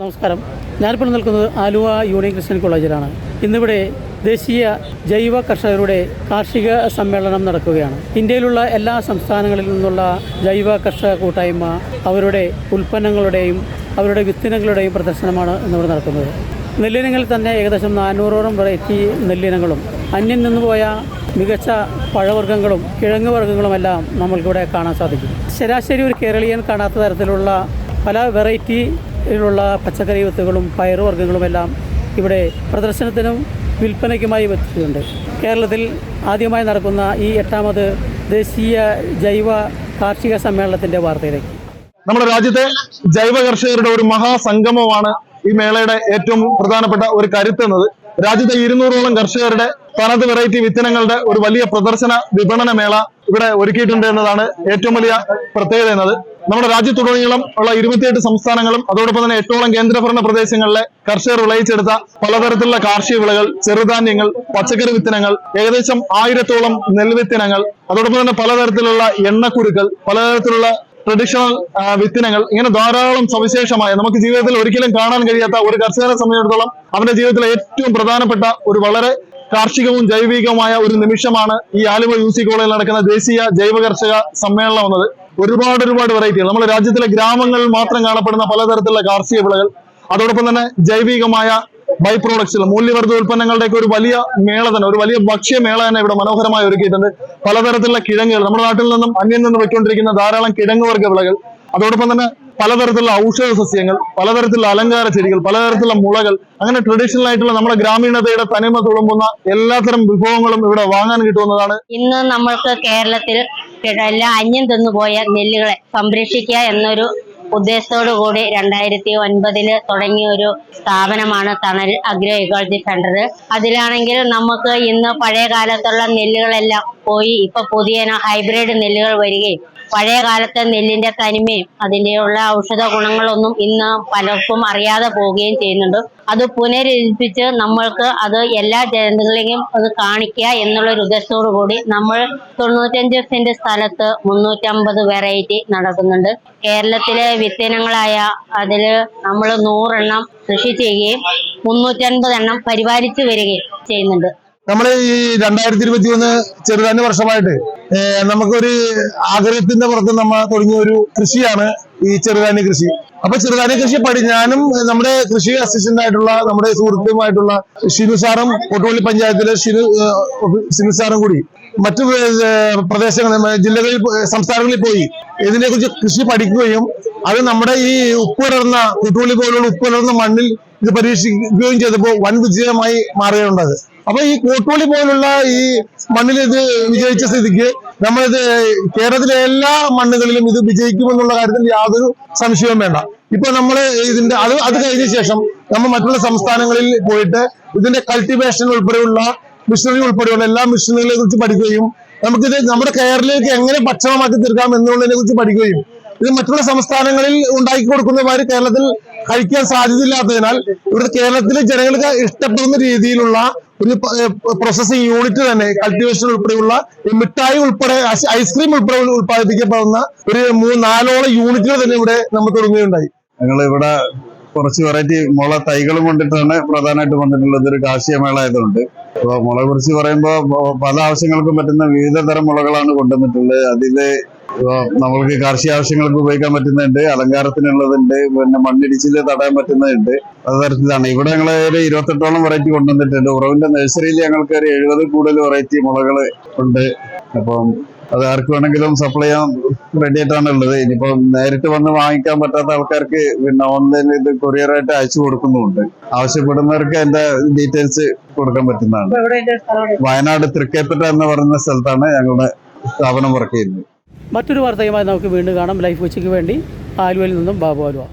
നമസ്കാരം. ഞാനിപ്പോൾ നിൽക്കുന്നത് ആലുവ യൂണിയൻ ക്രിസ്ത്യൻ കോളേജിലാണ്. ഇന്നിവിടെ ദേശീയ ജൈവ കർഷകരുടെ കാർഷിക സമ്മേളനം നടക്കുകയാണ്. ഇന്ത്യയിലുള്ള എല്ലാ സംസ്ഥാനങ്ങളിൽ നിന്നുള്ള ജൈവ കർഷക കൂട്ടായ്മ അവരുടെ ഉൽപ്പന്നങ്ങളുടെയും അവരുടെ വിത്തിനങ്ങളുടെയും പ്രദർശനമാണ് ഇന്നിവിടെ നടക്കുന്നത്. നെല്ലിനങ്ങളിൽ തന്നെ ഏകദേശം നാനൂറോളം വെറൈറ്റി നെല്ലിനങ്ങളും അന്യം നിന്ന് പോയ മികച്ച പഴവർഗങ്ങളും കിഴങ്ങ് വർഗങ്ങളുമെല്ലാം നമ്മൾക്കിവിടെ കാണാൻ സാധിക്കും. ശരാശരി ഒരു കേരളീയൻ കാണാത്ത തരത്തിലുള്ള പല വെറൈറ്റിയിലുള്ള പച്ചക്കറി വിത്തുകളും പയറുവർഗങ്ങളുമെല്ലാം ഇവിടെ പ്രദർശനത്തിനും വിൽപ്പനയ്ക്കുമായി വെച്ചിട്ടുണ്ട് കേരളത്തിൽ ആദ്യമായി നടക്കുന്ന ഈ എട്ടാമത് ദേശീയ ജൈവ കാർഷിക സമ്മേളനത്തിന്റെ വാർത്തയിലേക്ക്. നമ്മുടെ രാജ്യത്തെ ജൈവ കർഷകരുടെ ഒരു മഹാസംഗമമാണ് ഈ മേളയുടെ ഏറ്റവും പ്രധാനപ്പെട്ട ഒരു കരുത്ത് എന്നത് രാജ്യത്തെ ഇരുന്നൂറോളം കർഷകരുടെ തനത് വെറൈറ്റി വിത്തനങ്ങളുടെ ഒരു വലിയ പ്രദർശന വിപണന മേള ഇവിടെ ഒരുക്കിയിട്ടുണ്ട് എന്നതാണ് ഏറ്റവും വലിയ പ്രത്യേകത എന്നത്. നമ്മുടെ രാജ്യത്തുടനീളം ഉള്ള ഇരുപത്തിയെട്ട് സംസ്ഥാനങ്ങളും അതോടൊപ്പം തന്നെ എട്ടോളം കേന്ദ്രഭരണ പ്രദേശങ്ങളിലെ കർഷകർ വിളയിച്ചെടുത്ത പലതരത്തിലുള്ള കാർഷിക വിളകൾ ചെറുധാന്യങ്ങൾ പച്ചക്കറി വിത്തനങ്ങൾ ഏകദേശം ആയിരത്തോളം നെൽവിത്തനങ്ങൾ അതോടൊപ്പം തന്നെ പലതരത്തിലുള്ള എണ്ണക്കുരുക്കൾ പലതരത്തിലുള്ള ട്രഡീഷണൽ വിത്തിനങ്ങൾ ഇങ്ങനെ ധാരാളം സവിശേഷമായ നമുക്ക് ജീവിതത്തിൽ ഒരിക്കലും കാണാൻ കഴിയാത്ത ഒരു കർഷകനെ സംബന്ധിച്ചിടത്തോളം അവന്റെ ജീവിതത്തിലെ ഏറ്റവും പ്രധാനപ്പെട്ട ഒരു വളരെ കാർഷികവും ജൈവികവുമായ ഒരു നിമിഷമാണ് ഈ ആലുവ യു സി കോളേജിൽ നടക്കുന്ന ദേശീയ ജൈവ കർഷക സമ്മേളനം എന്നത്. ഒരുപാട് ഒരുപാട് വെറൈറ്റികൾ നമ്മുടെ രാജ്യത്തിലെ ഗ്രാമങ്ങളിൽ മാത്രം കാണപ്പെടുന്ന പലതരത്തിലുള്ള കാർഷിക വിളകൾ. അതോടൊപ്പം തന്നെ ജൈവികമായ ബൈ പ്രോഡക്ട്സുകൾ മൂല്യവർദ്ധ ഉൽപ്പന്നങ്ങളുടെയൊക്കെ ഒരു വലിയ മേള തന്നെ ഒരു വലിയ ഭക്ഷ്യമേള തന്നെ ഇവിടെ മനോഹരമായി ഒരുക്കിയിട്ടുണ്ട്. പലതരത്തിലുള്ള കിഴങ്ങുകൾ നമ്മുടെ നാട്ടിൽ നിന്നും അന്യം നിന്ന് വെക്കൊണ്ടിരിക്കുന്ന ധാരാളം കിഴങ്ങ് വർഗ വിളകൾ. അതോടൊപ്പം തന്നെ പലതരത്തിലുള്ള ഔഷധ സസ്യങ്ങൾ പലതരത്തിലുള്ള അലങ്കാര ചെടികൾ പലതരത്തിലുള്ള മുളകൾ അങ്ങനെ ട്രഡീഷണൽ ആയിട്ടുള്ള നമ്മുടെ ഗ്രാമീണതയുടെ തനിമ തുളുമ്പുന്ന എല്ലാത്തരം വിഭവങ്ങളും ഇവിടെ വാങ്ങാൻ കിട്ടുന്നതാണ് ഇന്ന് നമ്മൾക്ക് കേരളത്തിൽ എല്ലാം അന്യം തിന്നുപോയ നെല്ലുകളെ സംരക്ഷിക്കുക എന്നൊരു ഉദ്ദേശത്തോടു കൂടി രണ്ടായിരത്തി ഒൻപതിൽ തുടങ്ങിയ ഒരു സ്ഥാപനമാണ് തണൽ അഗ്രോ ഇക്കോളജി സെന്റർ. അതിലാണെങ്കിൽ നമുക്ക് ഇന്ന് പഴയ കാലത്തുള്ള നെല്ലുകളെല്ലാം പോയി ഇപ്പൊ പുതിയ ഹൈബ്രിഡ് നെല്ലുകൾ വരികയും പഴയ കാലത്തെ നെല്ലിന്റെ തനിമയും അതിന്റെയുള്ള ഔഷധ ഗുണങ്ങളൊന്നും ഇന്ന് പലർക്കും അറിയാതെ പോവുകയും ചെയ്യുന്നുണ്ട്. അത് പുനരുദ്ധിപ്പിച്ച് നമ്മൾക്ക് അത് എല്ലാ ജനതകളെയും അത് കാണിക്കുക എന്നുള്ള ഒരു ഉദ്ദേശത്തോടു കൂടി നമ്മൾ തൊണ്ണൂറ്റഞ്ച് സെന്റ് സ്ഥലത്ത് മുന്നൂറ്റമ്പത് വെറൈറ്റി നടക്കുന്നുണ്ട് കേരളത്തിലെ വിത്തിനങ്ങളായ അതിൽ നമ്മൾ നൂറെണ്ണം കൃഷി ചെയ്യുകയും മുന്നൂറ്റൻപത് എണ്ണം പരിപാലിച്ചു വരികയും ചെയ്യുന്നുണ്ട്. നമ്മൾ ഈ രണ്ടായിരത്തി ഇരുപത്തി ഒന്ന് ചെറുതാന് വർഷമായിട്ട് നമുക്കൊരു ആഗ്രഹത്തിന്റെ പുറത്ത് നമ്മൾ തുടങ്ങിയ ഒരു കൃഷിയാണ് ഈ ചെറുതാനി കൃഷി. അപ്പൊ ചെറുതാനി കൃഷി പഠി ഞാനും നമ്മുടെ കൃഷി അസിസ്റ്റന്റ് ആയിട്ടുള്ള നമ്മുടെ സുഹൃത്തുമായിട്ടുള്ള ഷിനു സാറും കൊട്ടുപള്ളി പഞ്ചായത്തിലെ ഷിനു ഷിനു സാറും കൂടി മറ്റു പ്രദേശങ്ങളിൽ ജില്ലകളിൽ സംസ്ഥാനങ്ങളിൽ പോയി. ഇതിനെ കുറിച്ച് കൃഷി പഠിക്കുകയും അത് നമ്മുടെ ഈ ഉപ്പുലർന്ന കുട്ടുപള്ളി പോലുള്ള ഉപ്പുലർന്ന മണ്ണിൽ ഇത് പരീക്ഷിക്കുകയും ചെയ്തപ്പോൾ വൻ വിജയമായി മാറുകയുണ്ടത് അപ്പൊ ഈ കോട്ടോളി പോലുള്ള ഈ മണ്ണിൽ ഇത് വിജയിച്ച സ്ഥിതിക്ക് നമ്മളിത് കേരളത്തിലെ എല്ലാ മണ്ണുകളിലും ഇത് വിജയിക്കുമെന്നുള്ള കാര്യത്തിൽ യാതൊരു സംശയവും വേണ്ട. ഇപ്പൊ നമ്മൾ ഇതിന്റെ അത് അത് കഴിഞ്ഞ ശേഷം നമ്മൾ മറ്റുള്ള സംസ്ഥാനങ്ങളിൽ പോയിട്ട് ഇതിന്റെ കൾട്ടിവേഷൻ ഉൾപ്പെടെയുള്ള മിഷനറി ഉൾപ്പെടെയുള്ള എല്ലാ മിഷനറികളെ കുറിച്ച് പഠിക്കുകയും നമുക്കിത് നമ്മുടെ കേരളത്തിലേക്ക് എങ്ങനെ ഭക്ഷണമാക്കി തീർക്കാം എന്നുള്ളതിനെ കുറിച്ച് പഠിക്കുകയും ഇത് മറ്റുള്ള സംസ്ഥാനങ്ങളിൽ ഉണ്ടാക്കി കൊടുക്കുന്നവര് കേരളത്തിൽ കഴിക്കാൻ സാധ്യതയില്ലാത്തതിനാൽ ഇവിടെ കേരളത്തിലെ ജനങ്ങൾക്ക് ഇഷ്ടപ്പെടുന്ന രീതിയിലുള്ള ഒരു പ്രോസസിങ് യൂണിറ്റ് തന്നെ കൾട്ടിവേഷൻ ഉൾപ്പെടെയുള്ള മിഠായി ഉൾപ്പെടെ ഐസ് ഐസ്ക്രീം ഉൾപ്പെടെ ഉൽപ്പാദിപ്പിക്കപ്പെടുന്ന ഒരു മൂന്ന് നാലോളം യൂണിറ്റുകൾ തന്നെ ഇവിടെ നമ്മൾ തുടങ്ങുകയുണ്ടായി. ഞങ്ങൾ ഇവിടെ കുറച്ച് വെറൈറ്റി മുള തൈകളും കൊണ്ടിട്ടാണ് പ്രധാനമായിട്ട് വന്നിട്ടുള്ളത് ഒരു കാർഷിക മേള ആയതുകൊണ്ട് അപ്പോൾ മുളയെ കുറിച്ച് പറയുമ്പോൾ പല ആവശ്യങ്ങൾക്കും പറ്റുന്ന വിവിധ തരം മുളകളാണ് കൊണ്ടുവന്നിട്ടുള്ളത്. ഇപ്പൊ നമ്മൾക്ക് കാർഷിക ആവശ്യങ്ങൾക്ക് ഉപയോഗിക്കാൻ പറ്റുന്നുണ്ട് അലങ്കാരത്തിനുള്ളതുണ്ട് പിന്നെ മണ്ണിടിച്ചിൽ തടയാൻ പറ്റുന്നതുണ്ട് തരത്തിലാണ്. ഇവിടെ ഞങ്ങൾ ഒരു ഇരുപത്തെട്ടോളം വെറൈറ്റി കൊണ്ടുവന്നിട്ടുണ്ട്. ഉറവിന്റെ നഴ്സറിയിൽ ഞങ്ങൾക്ക് ഒരു എഴുപത് കൂടുതൽ വെറൈറ്റി മുളകൾ ഉണ്ട്. അപ്പം അത് ആർക്ക് വേണമെങ്കിലും സപ്ലൈ ചെയ്യാൻ റെഡി ആയിട്ടാണ് ഉള്ളത്. ഇനിയിപ്പോ നേരിട്ട് വന്ന് വാങ്ങിക്കാൻ പറ്റാത്ത ആൾക്കാർക്ക് പിന്നെ ഓൺലൈൻ ഇത് കൊറിയർ ആയിട്ട് അയച്ചു കൊടുക്കുന്നുണ്ട് ആവശ്യപ്പെടുന്നവർക്ക് അതിന്റെ ഡീറ്റെയിൽസ് കൊടുക്കാൻ പറ്റുന്നതാണ്. വയനാട് തൃക്കേപ്പറ്റ എന്ന് പറയുന്ന സ്ഥലത്താണ് ഞങ്ങളുടെ സ്ഥാപനം വർക്ക് ചെയ്യുന്നത്. മറ്റൊരു വാർത്തയുമായി നമുക്ക് വീണ്ടും കാണാം. ലൈഫ് ഉച്ചയ്ക്ക് വേണ്ടി ആലുവയിൽ നിന്നും ബാബു ആലുവ.